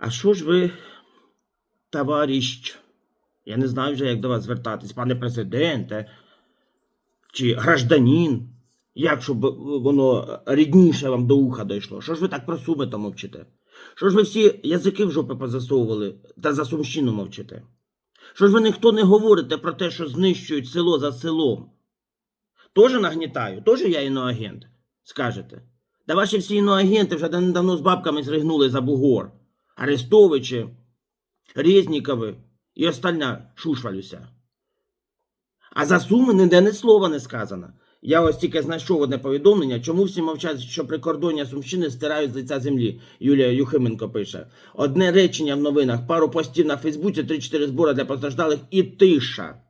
А що ж ви, товарищ, я не знаю вже, як до вас звертатись, пане президенте, чи гражданин, як щоб воно рідніше вам до уха дійшло? Що ж ви так про суми мовчите? Що ж ви всі язики в жопи позасовували та за сумщину мовчите? Що ж ви ніхто не говорите про те, що знищують село за селом? Тоже нагнітаю, тоже я іноагент, скажете. Та ваші всі іноагенти вже давно з бабками зригнули за бугор. Арестовичі, Резнікови і остальна шушвалюся. А за суми ніде ні слова не сказано. Я ось тільки знайшов одне повідомлення, чому всі мовчать, що прикордоння Сумщини стирають з лиця землі. Юлія Юхименко пише. Одне речення в новинах, пару постів на Фейсбуці, 3-4 збори для постраждалих і тиша.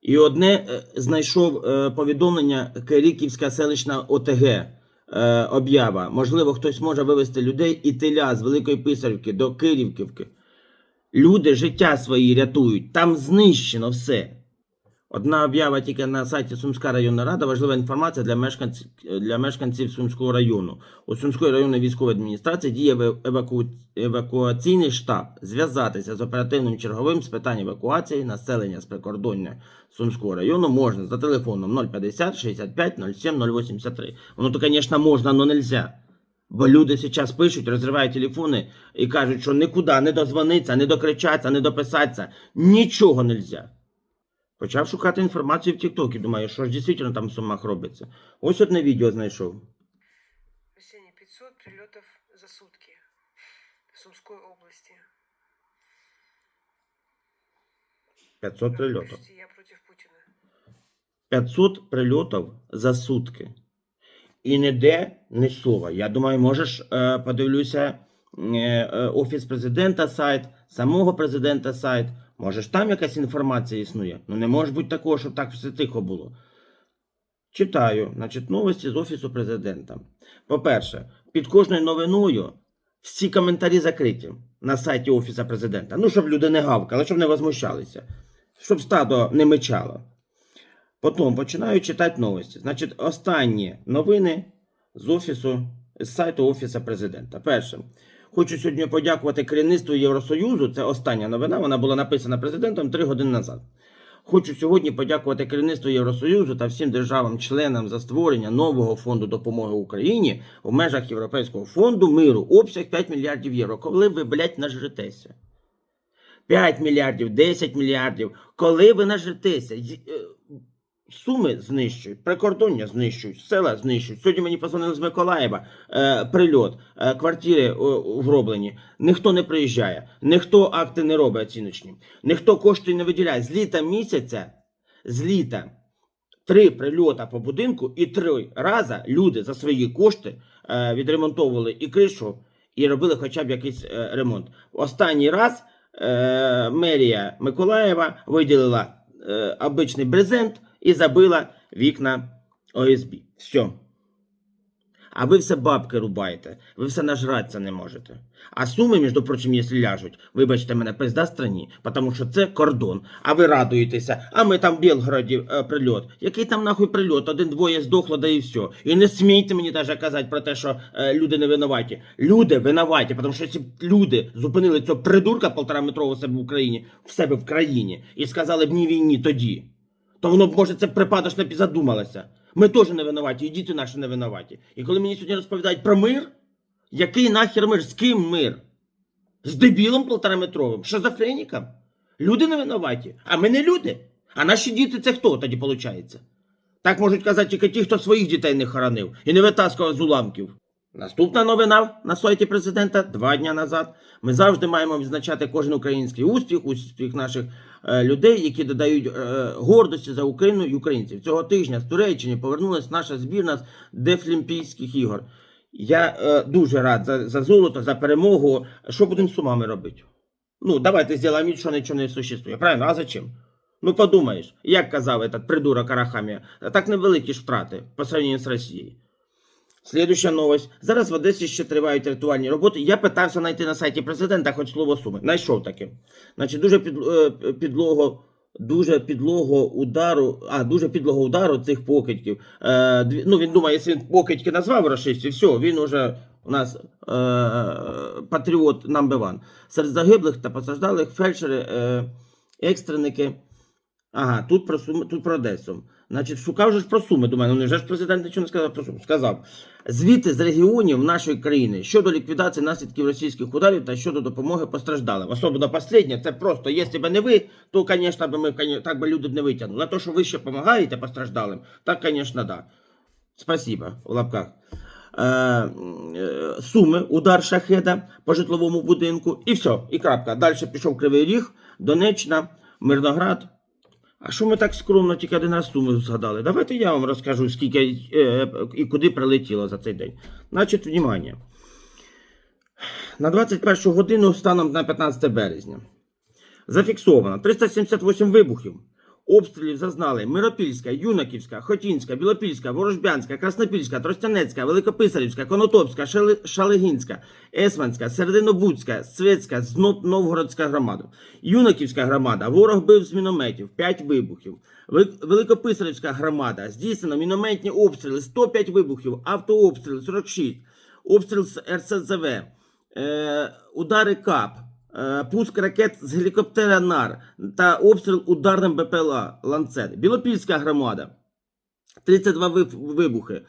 І одне е, знайшов е, повідомлення Кириківська селищна ОТГ. Е, об'ява. Можливо, хтось може вивезти людей і теля з Великої Писарівки до Кирівківки. Люди життя свої рятують, там знищено все. Одна об'ява тільки на сайті Сумська районна рада. Важлива інформація для мешканців, для мешканців Сумського району. У Сумської районної військової адміністрації діє еваку... евакуаційний штаб. Зв'язатися з оперативним черговим з питань евакуації населення з прикордоння Сумського району можна за телефоном 050 65 07 083. Воно то, звісно, можна, але нельзя. Бо люди зараз пишуть, розривають телефони і кажуть, що нікуди не дозвониться, не докричатися, не дописатися. Нічого нельзя. Почав шукати інформацію в Тіктокі. Думаю, що ж дійсно там в Сумах робиться. Ось одне відео знайшов. Арсений, 500 прилетов за сутки в Сумской области. 500 прильотів. Пишите, я против Путина. 500 прильотів за сутки. І ніде ні слова. Я думаю, можеш е, подивлюся е, е, офіс президента сайт, самого президента сайт. Може ж там якась інформація існує. Ну не може бути такого, щоб так все тихо було. Читаю, значить, новості з офісу президента. По-перше, під кожною новиною всі коментарі закриті на сайті офісу президента. Ну, щоб люди не гавкали, щоб не возмущалися, щоб стадо не мечало. Потім починаю читати новості. Значить, останні новини з офісу, з сайту Офісу президента. Перше. Хочу сьогодні подякувати керівництву Євросоюзу. Це остання новина. Вона була написана президентом три години назад. Хочу сьогодні подякувати керівництву Євросоюзу та всім державам-членам за створення нового фонду допомоги Україні в межах Європейського фонду миру. Обсяг 5 мільярдів євро. Коли ви, блядь, нажретеся? 5 мільярдів, 10 мільярдів. Коли ви нажретеся? Суми знищують, прикордоння знищують, села знищують. Сьогодні мені позвонили з Миколаєва, е, прильот, е, квартири е, вгроблені. Ніхто не приїжджає, ніхто акти не робить оціночні, ніхто кошти не виділяє. З літа місяця, з літа три прильота по будинку, і три рази люди за свої кошти е, відремонтовували і кришу, і робили хоча б якийсь е, ремонт. Останній раз е, мерія Миколаєва виділила е, обичний брезент і забила вікна ОСБ. Все. А ви все бабки рубаєте, ви все нажратися не можете. А суми, між прочим, якщо ляжуть, вибачте мене, пизда страні, тому що це кордон. А ви радуєтеся, а ми там в Білгороді е, прильот. Який там нахуй прильот? Один-двоє здохло, да і все. І не смійте мені навіть казати про те, що е, люди не винуваті. Люди винуваті, тому що ці люди зупинили цього придурка полтораметрового себе в Україні, в себе в країні, і сказали б ні війні тоді. То воно може, це припадочно задумалося. Ми теж не винуваті, і діти наші не винуваті. І коли мені сьогодні розповідають про мир, який нахер мир? З ким мир? З дебілом полтораметровим? Шизофреніком? Люди не винуваті, а ми не люди. А наші діти це хто тоді виходить? Так можуть казати тільки ті, хто своїх дітей не хоронив і не витаскував з уламків. Наступна новина на сайті президента два дні назад. Ми завжди маємо відзначати кожен український успіх, успіх наших е, людей, які додають е, гордості за Україну і українців. Цього тижня з Туреччини повернулася наша збірна з Дефлімпійських ігор. Я е, дуже рад за, за золото, за перемогу. Що будемо з сумами робити? Ну, давайте зробимо що нічого не существує. Правильно? А зачем? Ну подумаєш, як казав этот придурок Арахамія, так невеликі ж втрати по сравнению з Росією. Слідуща новость. Зараз в Одесі ще тривають рятувальні роботи. Я питався знайти на сайті президента хоч слово суми. Знайшов таке. Значить, дуже під, е, підлого. Дуже підлого удару, а дуже підлого удару цих покидьків. Е, ну він думає, якщо він покидьки назвав расистів, все, він уже У нас е, патріот one. Серед загиблих та постраждалих фельдшери, е, екстреники. Ага, тут про суми, тут про Одесу. Значить, шукав же ж про суми. Думаю, ну невже ж президент нічого не сказав про суми? Сказав. Звіти з регіонів нашої країни щодо ліквідації наслідків російських ударів та щодо допомоги постраждалим. Особливо останнє, це просто, якщо б не ви, то, звісно, ми так би люди б не витягнули. А то, що ви ще допомагаєте постраждалим, так, звісно, да. Спасибо, в лапках. Е, е, Суми, удар шахеда по житловому будинку, і все, і крапка. Далі пішов Кривий Ріг, Донеччина, Мирноград. А що ми так скромно тільки один раз суми згадали? Давайте я вам розкажу, скільки е, і куди прилетіло за цей день. Значить, внимание. На 21 годину станом на 15 березня зафіксовано 378 вибухів. Обстрілів зазнали Миропільська, Юнаківська, Хотінська, Білопільська, Ворожбянська, Краснопільська, Тростянецька, Великописарівська, Конотопська, Шалигінська, Есманська, Серединобудська, Свецька, Новгородська громада. Юнаківська громада. Ворог бив з мінометів 5 вибухів. Великописарівська громада. Здійснено мінометні обстріли 105 вибухів, автообстріли 46, обстріл з РСЗВ, е, удари КАП, пуск ракет з гелікоптера НАР та обстріл ударним БПЛА Ланцет. Білопільська громада. 32 вибухи.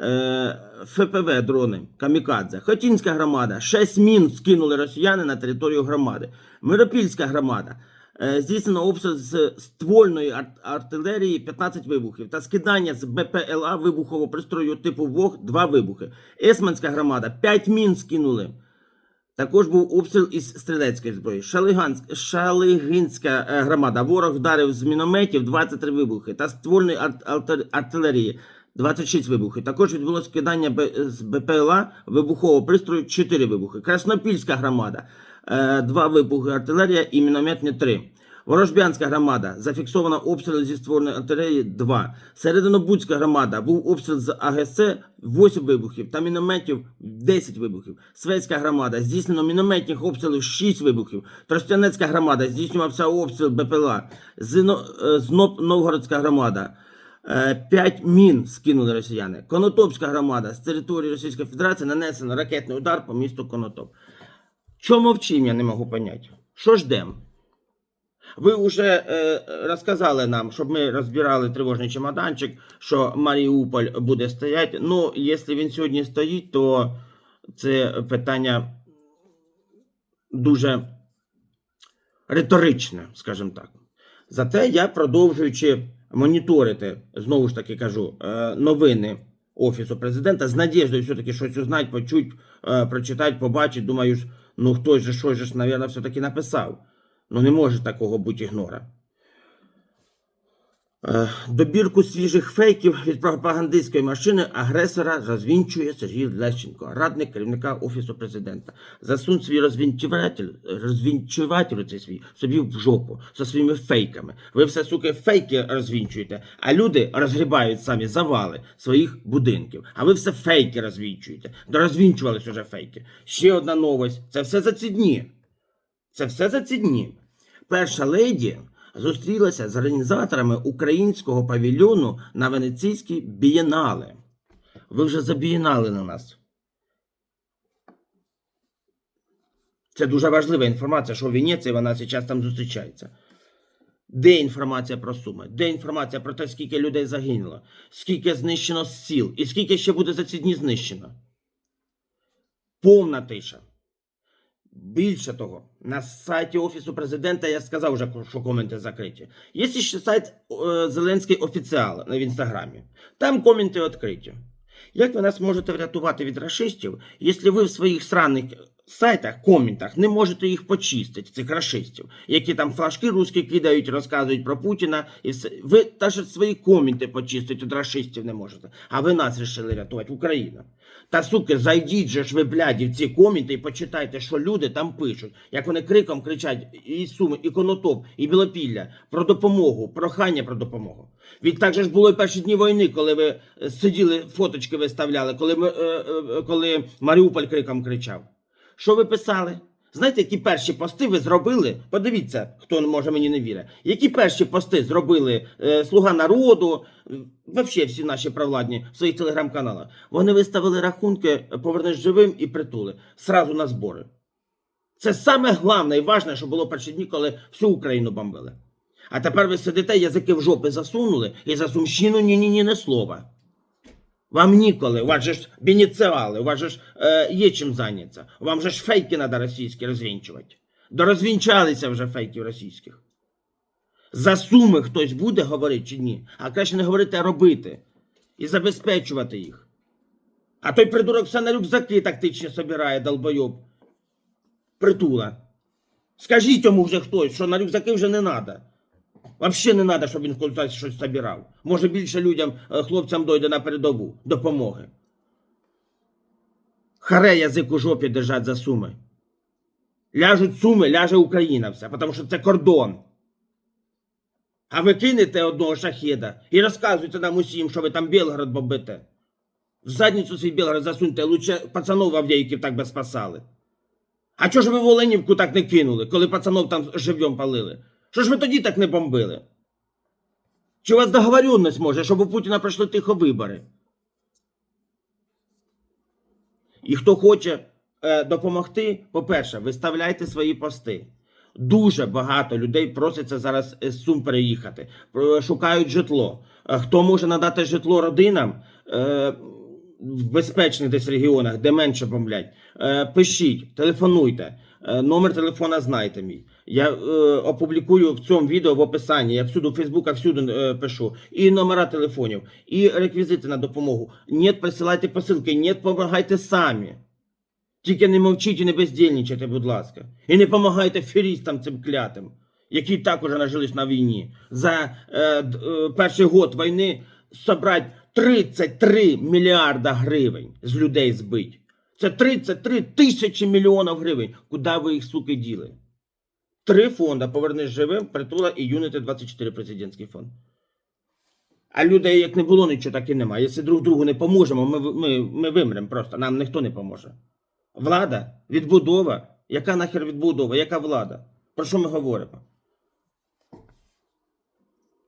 Е, ФПВ дрони Камікадзе. Хотінська громада. 6 мін скинули росіяни на територію громади. Миропільська громада. Е, здійснено обстріл з ствольної ар- артилерії 15 вибухів та скидання з БПЛА вибухового пристрою типу ВОГ 2 вибухи. Есманська громада 5 мін скинули. Також був обстріл із стрілецької зброї. Шалигинська е, громада. Ворог вдарив з мінометів 23 вибухи та ствольної артилерії 26 вибухів. Також відбулося кидання з БПЛА вибухового пристрою 4 вибухи. Краснопільська громада. 2 вибухи артилерія і мінометні 3. Ворожбянська громада. Зафіксовано обстріл зі створеної артилерії 2. Серединобудська громада. Був обстріл з АГС 8 вибухів та мінометів 10 вибухів. Свецька громада. Здійснено мінометних обстрілів 6 вибухів. Тростянецька громада. Здійснювався обстріл БПЛА. Е, Зноб Новгородська громада. 5 мін скинули росіяни. Конотопська громада з території Російської Федерації нанесено ракетний удар по місту Конотоп. Чому мовчим, я не можу поняти. Що ждем? Ви вже е, розказали нам, щоб ми розбирали тривожний чемоданчик, що Маріуполь буде стояти. Ну, якщо він сьогодні стоїть, то це питання дуже риторичне, скажімо так. Зате я продовжуючи моніторити, знову ж таки кажу, е, новини Офісу президента з надіждою все-таки щось узнать, почуть, е, прочитати, побачити. Думаю, ну хтось же щось ж, мабуть, все-таки написав. Ну не може такого бути ігнора. Е, Добірку свіжих фейків від пропагандистської машини агресора розвінчує Сергій Лещенко, радник керівника Офісу президента. Засунь свій розвінчуватель, розвінчуватель цей свій собі в жопу зі своїми фейками. Ви все, суки, фейки розвінчуєте, а люди розгрібають самі завали своїх будинків. А ви все фейки розвінчуєте. Розвінчувались уже фейки. Ще одна новость. Це все за ці дні. Це все за ці дні. Перша леді зустрілася з організаторами українського павільйону на Венеційській бієнале. Ви вже забієнали на нас. Це дуже важлива інформація, що в Венеції вона зараз там зустрічається. Де інформація про суми? Де інформація про те, скільки людей загинуло, скільки знищено сіл і скільки ще буде за ці дні знищено? Повна тиша. Більше того, на сайті Офісу президента я сказав вже, що коменти закриті. Є ще сайт е, Зеленський офіціал в інстаграмі. Там коменти відкриті. Як ви нас можете врятувати від расистів, якщо ви в своїх сраних сайтах, коментах не можете їх почистити, цих рашистів, які там флажки русські кидають, розказують про Путіна, і все. Ви навіть свої коменти почистити від рашистів не можете. А ви нас вирішили рятувати, Україна. Та суки, зайдіть же ж ви, бляді, в ці коменти і почитайте, що люди там пишуть, як вони криком кричать і Суми, і Конотоп, і Білопілля про допомогу, прохання про допомогу. Від так же ж було і перші дні війни, коли ви е, сиділи, фоточки виставляли, коли, ми, е, е, коли Маріуполь криком кричав. Що ви писали? Знаєте, які перші пости ви зробили? Подивіться, хто може мені не вірить. Які перші пости зробили е, Слуга народу, взагалі всі наші провладні в своїх телеграм-каналах. Вони виставили рахунки повернеш живим і притули. Сразу на збори. Це саме головне і важне, що було перші дні, коли всю Україну бомбили. А тепер ви сидите, язики в жопи засунули, і за Сумщину ні-ні-ні не слова. Вам ніколи, у вас же ж бенеціали, у вас же ж е, є чим зайнятися. Вам же ж фейки треба російські розвінчувати. Дорозвінчалися вже фейків російських. За суми хтось буде говорити чи ні? А краще не говорити, а робити. І забезпечувати їх. А той придурок все на рюкзаки тактичні собирає, долбойоб. Притула. Скажіть йому вже хтось, що на рюкзаки вже не треба. Вообще не треба, щоб він кудись щось собирав. Може більше людям, е, хлопцям дойде на передову допомоги. Харе язик у жопі держать за суми. Ляжуть суми, ляже Україна вся, тому що це кордон. А ви кинете одного шахеда і розказуєте нам усім, що ви там Білгород бомбите. В задницю свій Білгород засуньте, лучше пацанов в так би спасали. А чого ж ви в Оленівку так не кинули, коли пацанов там живьом палили? Що ж ви тоді так не бомбили? Чи у вас договоренність може, щоб у Путіна пройшли тихо вибори? І хто хоче е, допомогти, по-перше, виставляйте свої пости. Дуже багато людей просяться зараз з Сум переїхати, шукають житло. Е, Хто може надати житло родинам е, в безпечних десь регіонах, де менше бомблять, е, пишіть, телефонуйте. Е, Номер телефона знайте мій. Я е, опублікую в цьому відео в описанні. Я всюди, в Фейсбука, всюди е, пишу. І номера телефонів, і реквізити на допомогу. Ні, присилайте посилки, ні, допомагайте самі. Тільки не мовчіть і не бездільничайте, будь ласка. І не допомагайте ферістам цим клятим, які також нажились на війні. За е, е, перший год війни собрати 33 мільярда гривень з людей збить. Це 33 тисячі мільйонів гривень. Куди ви їх, суки, діли? Три фонда повернеш живим, притула і Юніти 24 президентський фонд. А людей як не було, нічого так і немає. Якщо друг другу не поможемо, ми, ми, ми вимремо просто. Нам ніхто не поможе. Влада, відбудова. Яка нахер відбудова? Яка влада? Про що ми говоримо?